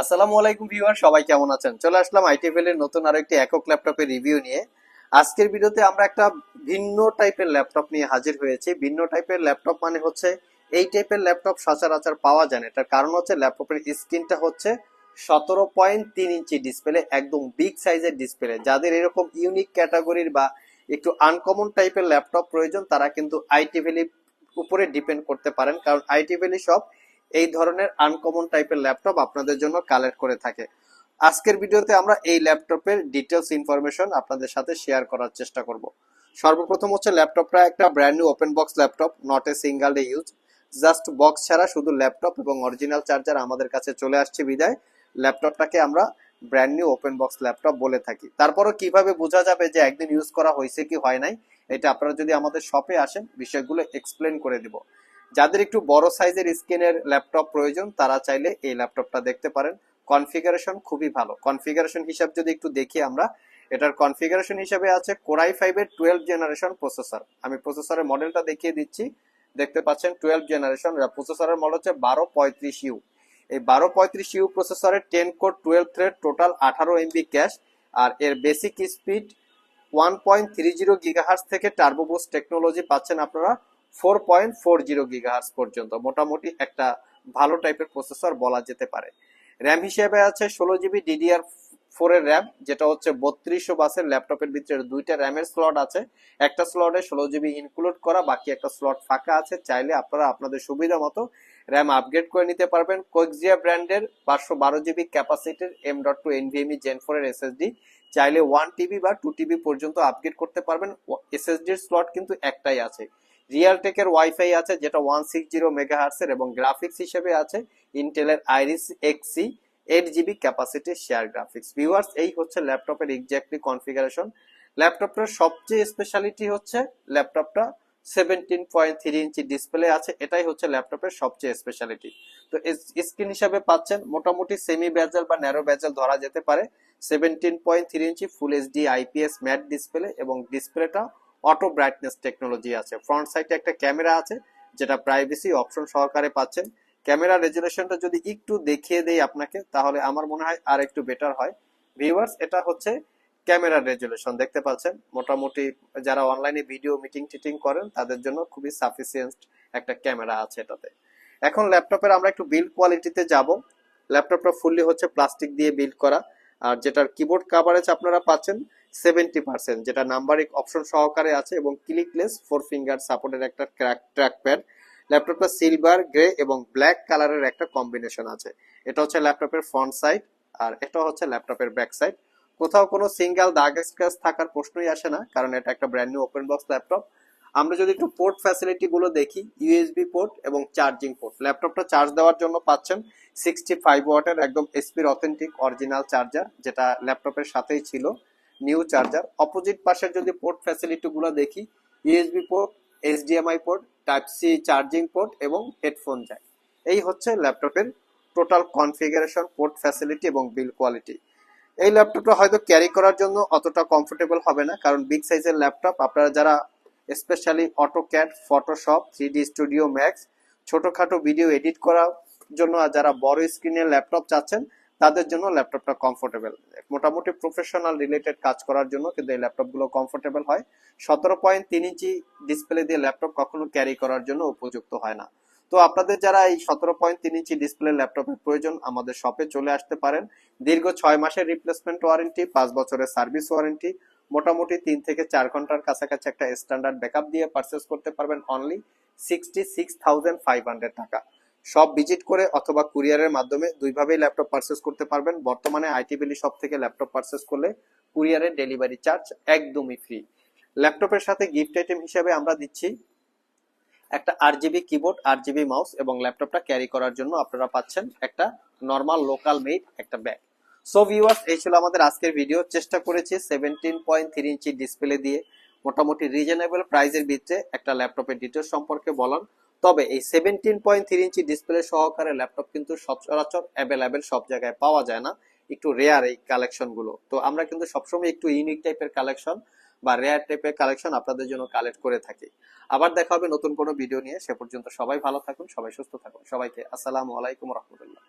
আসসালামু আলাইকুম ভিউয়ার, সবাই কেমন আছেন? চলে আসলাম আইটিএফএল এর নতুন আরও একটি একক ল্যাপটপের রিভিউ নিয়ে। আজকের ভিডিওতে আমরা একটা ভিন্ন টাইপের ল্যাপটপ নিয়ে হাজির হয়েছি। ভিন্ন টাইপের ল্যাপটপ মানে হচ্ছে এই টাইপের ল্যাপটপ সচরাচর পাওয়া যায় না। এটার কারণ হচ্ছে ল্যাপটপের স্ক্রিনটা হচ্ছে সতেরো পয়েন্ট তিন ইঞ্চি ডিসপ্লে একদম বিগ সাইজের ডিসপ্লে যাদের এরকম ইউনিক ক্যাটাগরির বা একটু আনকমন টাইপের ল্যাপটপ প্রয়োজন, তারা কিন্তু আইটি ভ্যালি উপরে ডিপেন্ড করতে পারেন। কারণ আইটি ভ্যালি সব এই ধরনের আনকমন টাইপের ল্যাপটপ আপনাদের জন্য কালেক্ট করে থাকে। আজকের ভিডিওতে আমরা এই ল্যাপটপের ডিটেলস ইনফরমেশন আপনাদের সাথে শেয়ার করার চেষ্টা করব। সর্বপ্রথম হচ্ছে ল্যাপটপটা একটা brand new open box laptop not a single day use just box ছাড়া শুধু ল্যাপটপ এবং অরিজিনাল চার্জার আমাদের কাছে চলে আসছে বিদায়। ল্যাপটপটাকে আমরা brand new open box laptop বলে থাকি। তারপরও কীভাবে বোঝা যাবে যে একদিন ইউজ করা হয়েছে কি হয় নাই, এটা আপনারা যদি আমাদের শপে আসেন, বিষয়গুলো এক্সপ্লেন করে দিব। যাদের একটু বড় সাইজের স্ক্রিনের ল্যাপটপ প্রয়োজন, তারা চাইলে এই ল্যাপটপটা দেখতে পারেন। কনফিগারেশন খুবই ভালো। কনফিগারেশন হিসাব যদি একটু দেখি আমরা, এটার কনফিগারেশন হিসাবে আছে কোরাই ফাইভের টুয়েলভ জেনারেশন প্রসেসর। আমি প্রসেসরের মডেলটা দেখিয়ে দিচ্ছি। দেখতে পাচ্ছেন টুয়েলভ জেনারেশন প্রসেসরের মডেল হচ্ছে বারো পঁয়ত্রিশ ইউ। এই বারো পঁয়ত্রিশ ইউ প্রসেসরের ten core twelve thread, total আঠারো এমবি ক্যাশ। আর এর basic speed one point three zero gigahertz থেকে টার্বোবুস টেকনোলজি পাচ্ছেন আপনারা four point four zero gigahertz পর্যন্ত। মোটামুটি একটা ভালো টাইপের প্রসেসর বলা যেতে পারে। র্যাম হিসেবে আছে ষোলো জিবি ডিডিআর ফোর এর র্যাম যেটা হচ্ছে বত্রিশশো বাসের ল্যাপটপের ভিতরে দুইটা র্যামের স্লট আছে। একটা স্লটে ষোলো জিবি ইনক্লুড করা, বাকি একটা স্লট ফাঁকা আছে। চাইলে আপনারা আপনাদের সুবিধা মতো র্যাম আপগ্রেড করে নিতে পারবেন। কোয়েক্সিয়া ব্র্যান্ডের পাঁচশো বারো GB ক্যাপাসিটির M dot two NVMe gen four এর এসএসডি চাইলে ওয়ান টিবি বা টু টিবি পর্যন্ত আপগ্রেড করতে পারবেন। এসএসডির স্লট কিন্তু একটাই আছে। রিয়ালটেকের ওয়াইফাই আছে, যেটা ওয়ান সিক্স জিরো মেগাহার্সের এবং গ্রাফিক্স হিসেবে আছে ইন্টেলের Iris Xe eight GB capacity share graphics viewers এই হচ্ছে ল্যাপটপের এক্স্যাক্টলি কনফিগারেশন ল্যাপটপটার সবচেয়ে স্পেশালিটি হচ্ছে ল্যাপটপটা seventeen point three inch display আছে, এটাই হচ্ছে ল্যাপটপের সবচেয়ে স্পেশালিটি তো স্ক্রিন হিসাবে পাচ্ছেন, মোটামুটি সেমি ব্যাজেল বা ন্যারো ব্যাজেল ধরা যেতে পারে seventeen point three inch full HD IPS matte display এবং ডিসপ্লেটা অটো ব্রাইটনেস টেকনোলজি আছে। ফ্রন্ট সাইডে একটা ক্যামেরা আছে, যেটা প্রাইভেসি অপশন সহকারে পাচ্ছেন। ক্যামেরা রেজুলেশনটা যদি একটু দেখিয়ে দেই আপনাকে, তাহলে আমার মনে হয় আর একটু বেটার হয়। ভিউয়ার্স এটা হচ্ছে ক্যামেরার রেজুলেশন দেখতে পাচ্ছেন? মোটামুটি যারা অনলাইনে ভিডিও মিটিং টিটিং করেন, তাদের জন্য খুবই সাফিসিয়েন্ট একটা ক্যামেরা আছে এটাতে। এখন ল্যাপটপের আমরা একটু বিল্ড কোয়ালিটিতে যাব। ল্যাপটপটা ফুললি হচ্ছে প্লাস্টিক দিয়ে বিল্ড করা। আর যেটার কিবোর্ড কাভারেজ আপনারা পাচ্ছেন সেভেন্টি পার্সেন্ট যেটা নাম্বারিং অপশন সহকারে আছে এবং ক্লিকলেস ফোর ফিঙ্গার সাপোর্টের একটা ট্র্যাক প্যাড ল্যাপটপটা সিলভার গ্রে এবং ব্ল্যাক কালারের একটা কম্বিনেশন আছে। এটা হচ্ছে ল্যাপটপের ফ্রন্ট সাইড আর এটা হচ্ছে ল্যাপটপের ব্যাক সাইড কোথাও কোনো সিঙ্গেল দাগ স্ক্র্যাচ থাকার প্রশ্নই আসে না, কারণ এটা একটা brand new open box laptop আমরা যদি একটু পোর্ট ফ্যাসিলিটি গুলো দেখি ইউএসবি পোর্ট এবং চার্জিং পোর্ট ল্যাপটপটা চার্জ দেওয়ার জন্য পাচ্ছেন সিক্সটি ফাইভ ওয়াটের একদম এসপির অথেন্টিক অরিজিনাল চার্জার যেটা ল্যাপটপের সাথেই ছিল। New charger. অপোজিট পাশের যদি পোর্ট ফ্যাসিলিটি গুলো দেখি USB port HDMI port type C charging port এবং হেডফোন জ্যাক এই হচ্ছে ল্যাপটপের টোটাল কনফিগারেশন পোর্ট ফ্যাসিলিটি এবং বিল কোয়ালিটি এই ল্যাপটপটা হয়তো ক্যারি করার জন্য অতটা কমফোর্টেবল হবে না, কারণ বিগ সাইজের ল্যাপটপ। আপনারা যারা specially AutoCAD Photoshop three studio max ছোটোখাটো ভিডিও এডিট করার জন্য যারা বড় স্ক্রিনের ল্যাপটপ চাচ্ছেন তাদের জন্য ল্যাপটপটা কমফোর্টেবল মোটামুটি প্রফেশনাল রিলেটেড কাজ করার জন্য কিন্তু এই ল্যাপটপগুলো কমফোর্টেবল হয়। সতেরো পয়েন্ট তিন ইঞ্চি ডিসপ্লে দিয়ে ল্যাপটপ কখনো ক্যারি করার জন্য উপযুক্ত হয় না। তো আপনাদের যারা এই সতেরো পয়েন্ট তিন ইঞ্চি ডিসপ্লে ল্যাপটপের প্রয়োজন, আমাদের শপে চলে আসতে পারেন। দীর্ঘ ছয় মাসের রিপ্লেসমেন্ট ওয়ারেন্টি পাঁচ বছরের সার্ভিস ওয়ারেন্টি মোটামুটি তিন থেকে চার ঘণ্টার কাছাকাছি একটা স্ট্যান্ডার্ড ব্যাকআপ দিয়ে পারচেস করতে পারবেন only sixty six thousand five hundred টাকা। সব ভিজিট করে অথবা কুরিয়ারের মাধ্যমে দুইভাবেই ল্যাপটপ পারচেস করতে পারবেন। বর্তমানে আইটি শপ থেকে ল্যাপটপ পারচেস করলে কুরিয়ারের ডেলিভারি চার্জ একদমই ফ্রি ল্যাপটপের সাথে গিফট আইটেম হিসেবে আমরা দিচ্ছি একটা R GB keyboard R GB mouse এবং ল্যাপটপটা ক্যারি করার জন্য আপনারা পাচ্ছেন একটা নর্মাল লোকাল মেড একটা ব্যাগ সো ভিউয়ার্স এই ছিল আমাদের আজকের ভিডিও চেষ্টা করেছি seventeen point three inch display দিয়ে মোটামুটি রিজনেবল প্রাইজের ভিতরে একটা ল্যাপটপের ডিটেলস সম্পর্কে বলার। তবে এই seventeen point three inch display সহকারে ল্যাপটপ কিন্তু সচরাচর অ্যাভেলেবেল সব জায়গায় পাওয়া যায় না। একটু রেয়ার এই কালেকশনগুলো। তো আমরা কিন্তু সবসময় একটু ইউনিক টাইপের কালেকশন বা রেয়ার টাইপের কালেকশন আপনাদের জন্য কালেক্ট করে থাকি। আবার দেখা হবে নতুন কোনো ভিডিও নিয়ে। সে পর্যন্ত সবাই ভালো থাকুন, সবাই সুস্থ থাকুন। সবাইকে আসসালামু আলাইকুম রহমতুল্লাহ।